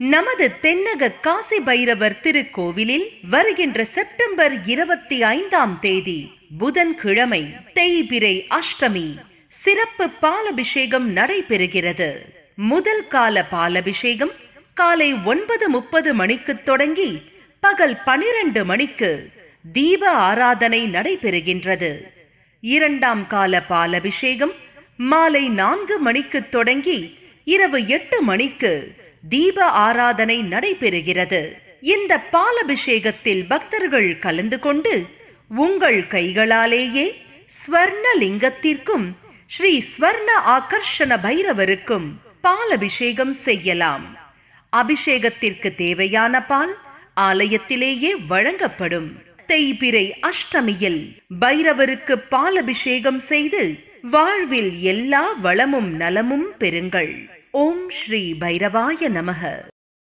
நமது தென்னக காசி பைரவர் திருக்கோவிலில் வருகின்ற செப்டம்பர் இருபத்தி ஐந்தாம் தேதி புதன்கிழமை தேய்பிரை அஷ்டமி சிறப்பு பாலபிஷேகம் நடைபெறுகிறது. முதல் கால பாலபிஷேகம் காலை ஒன்பது முப்பது மணிக்கு தொடங்கி பகல் பனிரெண்டு மணிக்கு தீப ஆராதனை நடைபெறுகின்றது. இரண்டாம் கால பாலபிஷேகம் மாலை நான்கு மணிக்கு தொடங்கி இரவு எட்டு மணிக்கு தீப ஆராதனை நடைபெறுகிறது. இந்த பாலபிஷேகத்தில் பக்தர்கள் கலந்து கொண்டு உங்கள் கைகளாலேயே ஸ்வர்ண லிங்கத்திற்கும் ஸ்ரீ ஸ்வர்ண ஆகர்ஷண பைரவருக்கும் பாலபிஷேகம் செய்யலாம். அபிஷேகத்திற்கு தேவையான பால் ஆலயத்திலேயே வழங்கப்படும். தேய்பிரை அஷ்டமியில் பைரவருக்கு பாலபிஷேகம் செய்து வாழ்வில் எல்லா வளமும் நலமும் பெறுங்கள். ஓம் ஸ்ரீ பைரவாய நமக.